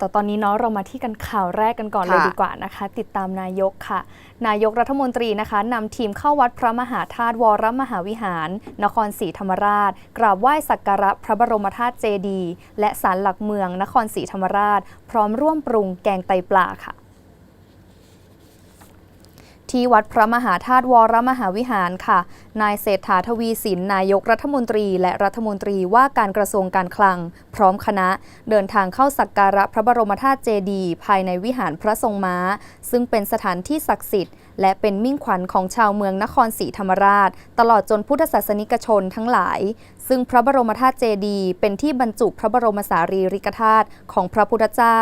แต่ตอนนี้เนาะเรามาที่กันข่าวแรกกันก่อนเลยค่ะ ดีกว่านะคะ ติดตามนายกค่ะ นายกรัฐมนตรีนะคะนำทีมเข้าวัดพระมหาธาตุวรมหาวิหาร นครศรีธรรมราช กราบไหว้สักการะพระบรมธาตุเจดีย์และศาลหลักเมือง นครศรีธรรมราช พร้อมร่วมปรุงแกงไตปลาค่ะ ที่วัดพระมหาธาตุวรมหาวิหารค่ะ นายเศรษฐาทวีสินนายกรัฐมนตรีและรัฐมนตรีว่าการกระทรวงการคลัง พร้อมคณะ เดินทางเข้าสักการะพระบรมธาตุเจดีย์ภายในวิหารพระทรงม้า ซึ่งเป็นสถานที่ศักดิ์สิทธิ์ และเป็นมิ่งขวัญของชาวเมืองนครศรีธรรมราช ตลอดจนพุทธศาสนิกชนทั้งหลาย ซึ่งพระบรมธาตุเจดีย์เป็นที่บรรจุพระบรมสารีริกธาตุของพระพุทธเจ้า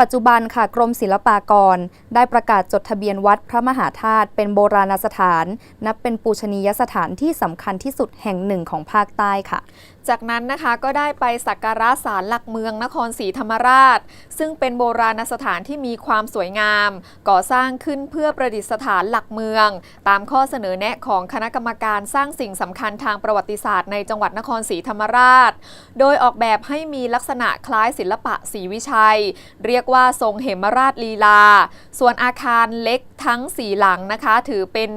ปัจจุบันค่ะกรมศิลปากร ได้ประกาศจดทะเบียนวัดพระมหาธาตุเป็นโบราณสถาน นับเป็นปูชนียสถานที่สำคัญที่สุดแห่งหนึ่งของภาคใต้ค่ะจากนั้นนะคะก็ได้ไปสักการะศาลหลักเมืองนครศรีธรรมราช ซึ่งเป็นโบราณสถานที่มีความสวยงาม ก่อสร้างขึ้นเพื่อประดิษฐานหลักเมือง ตามข้อเสนอแนะของคณะกรรมการสร้างสิ่งสำคัญทางประวัติศาสตร์ในจังหวัดนครศรีธรรมราช โดยออกแบบให้มีลักษณะคล้ายศิลปะศรีวิชัย เรียกว่าทรงเหมราชลีลา ส่วนอาคารเล็กทั้งสี่หลังนะคะ ถือเป็น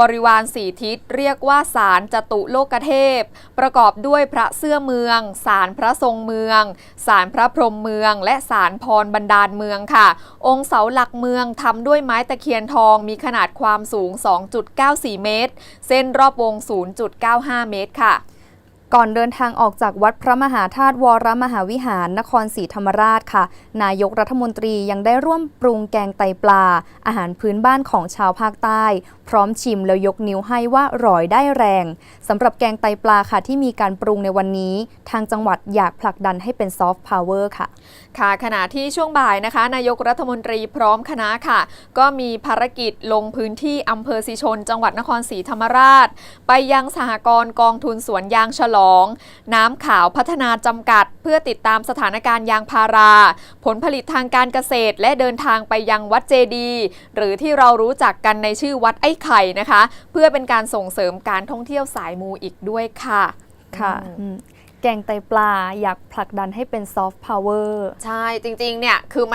บริวารสี่ทิศเรียกว่าศาลจตุโลกเทพ ประกอบด้วยพระเสื้อเมืองศาลพระทรงเมืองศาลพระพรหมเมือง และศาลพรบรรดาลเมืองค่ะ องค์เสาหลักเมืองทำด้วยไม้ตะเคียนทองมีขนาดความสูง 2.94 เมตร เส้นรอบวง 0.95 เมตรค่ะ ก่อนเดินทางออกจากวัดพระมหาธาตุวรมหาวิหารนครศรีธรรมราชค่ะ นายกรัฐมนตรียังได้ร่วมปรุงแกงไตปลา อาหารพื้นบ้านของชาวภาคใต้ พร้อมชิมแล้วยกนิ้วให้ว่าอร่อยได้แรงสำหรับแกงไตปลาค่ะที่มีการปรุงในวันนี้ ทางจังหวัดอยากผลักดันให้เป็นซอฟต์พาวเวอร์ค่ะ ค่ะขณะที่ช่วงบ่ายนะคะ นายกรัฐมนตรีพร้อมคณะค่ะ ก็มีภารกิจลงพื้นที่อำเภอสีชน จังหวัดนครศรีธรรมราช ไปยังสหกรณ์กองทุนสวนยางฉลอง น้ำขาวพัฒนาจำกัด เพื่อติดตามสถานการณ์ยางพารา ผลผลิตทางการเกษตร และเดินทางไปยังวัดเจดีย์หรือที่เรารู้จักกันในชื่อวัดไอ้ไข่นะคะ เพื่อเป็นการส่งเสริมการท่องเที่ยวสายมูอีกด้วยค่ะค่ะอืมอืมแกงไตปลาอยากผลักดันให้เป็นซอฟต์พาวเวอร์ใช่จริง ๆ เนี่ย คือมัน